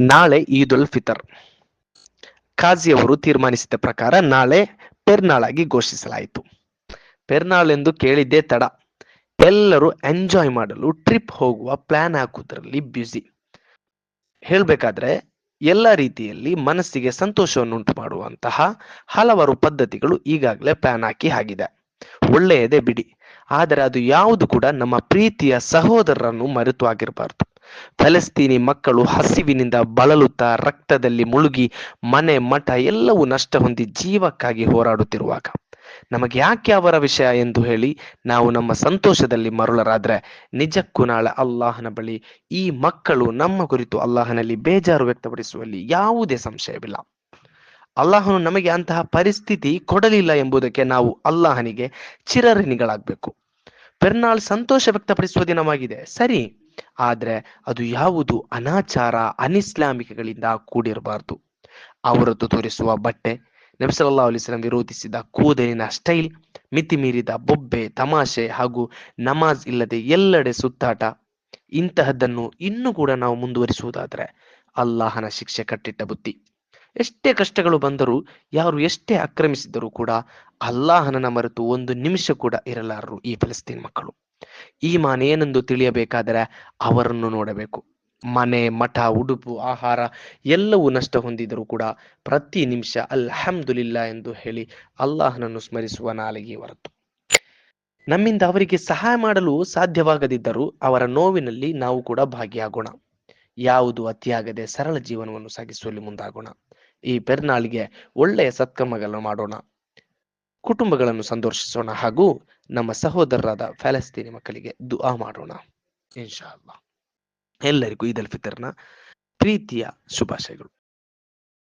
ನಾಳೆ ಈದ್ ಉಲ್ ಫಿತರ್. ಖಾಜಿಯವರು ತೀರ್ಮಾನಿಸಿದ ಪ್ರಕಾರ ನಾಳೆ ಪೆರ್ನಾಳಾಗಿ ಘೋಷಿಸಲಾಯಿತು. ಪೆರ್ನಾಳ್ ಎಂದು ಕೇಳಿದ್ದೇ ತಡ. ಎಲ್ಲರೂ ಎಂಜಾಯ್ ಮಾಡಲು ಟ್ರಿಪ್ ಹೋಗುವ ಪ್ಲಾನ್ ಹಾಕುವುದರಲ್ಲಿ ಬ್ಯುಸಿ. ಹೇಳ್ಬೇಕಾದ್ರೆ, ಎಲ್ಲ ರೀತಿಯಲ್ಲಿ ಮನಸ್ಸಿಗೆ ಸಂತೋಷವನ್ನುಂಟು ಮಾಡುವಂತಹ ಹಲವಾರು ಪದ್ಧತಿಗಳು ಈಗಾಗಲೇ ಪ್ಲಾನ್ ಹಾಕಿ ಆಗಿದೆ. ಒಳ್ಳೆಯದೇ ಬಿಡಿ. ಆದರೆ ಅದು ಯಾವುದು ಕೂಡ ನಮ್ಮ ಪ್ರೀತಿಯ ಸಹೋದರರನ್ನು ಮರೆತು ಆಗಿರಬಾರ್ದು. ಫಲಸ್ತೀನಿ ಮಕ್ಕಳು ಹಸಿವಿನಿಂದ ಬಳಲುತ್ತಾ ರಕ್ತದಲ್ಲಿ ಮುಳುಗಿ ಮನೆ, ಮಠ ಎಲ್ಲವೂ ನಷ್ಟ ಹೊಂದಿ ಜೀವಕ್ಕಾಗಿ ಹೋರಾಡುತ್ತಿರುವಾಗ. ನಮಗೆ ಯಾಕೆ ಅವರ ವಿಷಯ ಎಂದು ಹೇಳಿ ನಾವು ನಮ್ಮ ಸಂತೋಷದಲ್ಲಿ ಮರುಳರಾದ್ರೆ ನಿಜಕ್ಕೂ ನಾಳೆ ಅಲ್ಲಾಹನ ಬಳಿ ಈ ಮಕ್ಕಳು ನಮ್ಮ ಕುರಿತು ಅಲ್ಲಾಹನಲ್ಲಿ ಬೇಜಾರು ವ್ಯಕ್ತಪಡಿಸುವಲ್ಲಿ ಯಾವುದೇ ಸಂಶಯವಿಲ್ಲ. ಅಲ್ಲಾಹನು ನಮಗೆ ಅಂತಹ ಪರಿಸ್ಥಿತಿ ಕೊಡಲಿಲ್ಲ ಎಂಬುದಕ್ಕೆ ನಾವು ಅಲ್ಲಾಹನಿಗೆ ಚಿರಋಣಿಗಳಾಗಬೇಕು. ಪೆರ್ನಾಳ್ ಸಂತೋಷ ವ್ಯಕ್ತಪಡಿಸುವ ದಿನವಾಗಿದೆ. ಸರಿ ಆದ್ರೆ ಅದು ಯಾವುದು ಅನಾಚಾರ, ಅನಿಸ್ಲಾಮಿಕಗಳಿಂದ ಕೂಡಿರಬಾರ್ದು. ಅವರದ್ದು ತೋರಿಸುವ ಬಟ್ಟೆ ನಬಿಸಲ್ಲಾ ಅಲಿಸ್ಲಾಂ ವಿರೋಧಿಸಿದ ಕೂದಲಿನ ಸ್ಟೈಲ್ ಮಿತಿ ಮೀರಿದ ಬೊಬ್ಬೆ, ತಮಾಷೆ ಹಾಗೂ ನಮಾಜ್ ಇಲ್ಲದೆ ಎಲ್ಲೆಡೆ ಸುತ್ತಾಟ, ಇಂತಹದ್ದನ್ನು ಇನ್ನೂ ಕೂಡ ನಾವು ಮುಂದುವರಿಸುವುದಾದರೆ ಅಲ್ಲಾಹನ ಶಿಕ್ಷೆ ಕಟ್ಟಿಟ್ಟ ಬುದ್ಧಿ. ಎಷ್ಟೇ ಕಷ್ಟಗಳು ಬಂದರೂ, ಯಾರು ಎಷ್ಟೇ ಆಕ್ರಮಿಸಿದರೂ ಕೂಡ ಅಲ್ಲಾಹನನ ಮರೆತು ಒಂದು ನಿಮಿಷ ಕೂಡ ಇರಲಾರರು ಈ ಫಲಸ್ತೀನ್ ಮಕ್ಕಳು. ಈ ಮಾನೇನೆಂದು ತಿಳಿಯಬೇಕಾದರೆ ಅವರನ್ನು ನೋಡಬೇಕು. ಮನೆ, ಮಠ, ಉಡುಪು, ಆಹಾರ ಎಲ್ಲವೂ ನಷ್ಟ ಹೊಂದಿದರೂ ಕೂಡ ಪ್ರತಿ ನಿಮಿಷ ಅಲ್ಹಮ್ದುಲಿಲ್ಲ ಎಂದು ಹೇಳಿ ಅಲ್ಲಾಹನನ್ನು ಸ್ಮರಿಸುವ ನಾಲಿಗೆ ಹೊರತು. ನಮ್ಮಿಂದ ಅವರಿಗೆ ಸಹಾಯ ಮಾಡಲು ಸಾಧ್ಯವಾಗದಿದ್ದರೂ ಅವರ ನೋವಿನಲ್ಲಿ ನಾವು ಕೂಡ ಭಾಗಿಯಾಗೋಣ. ಯಾವುದು ಅತಿಯಾಗದೆ ಸರಳ ಜೀವನವನ್ನು ಸಾಗಿಸುವಲ್ಲಿ ಮುಂದಾಗೋಣ. ಈ ಪೆರ್ನಾಳಿಗೆ ಒಳ್ಳೆಯ ಸತ್ಕರ್ಮಗಳನ್ನು ಮಾಡೋಣ. ಕುಟುಂಬಗಳನ್ನು ಸಂದರ್ಶಿಸೋಣ ಹಾಗೂ ನಮ್ಮ ಸಹೋದರರಾದ ಫ್ಯಾಲಸ್ತೀನಿ ಮಕ್ಕಳಿಗೆ ದುಆ ಮಾಡೋಣ, ಇನ್ಶಾ ಅಲ್ಲಾ ಎಲ್ಲರಿಗೂ ಈದ್ ಅಲ್ ಫಿತರ್ನ ಪ್ರೀತಿಯ ಶುಭಾಶಯಗಳು.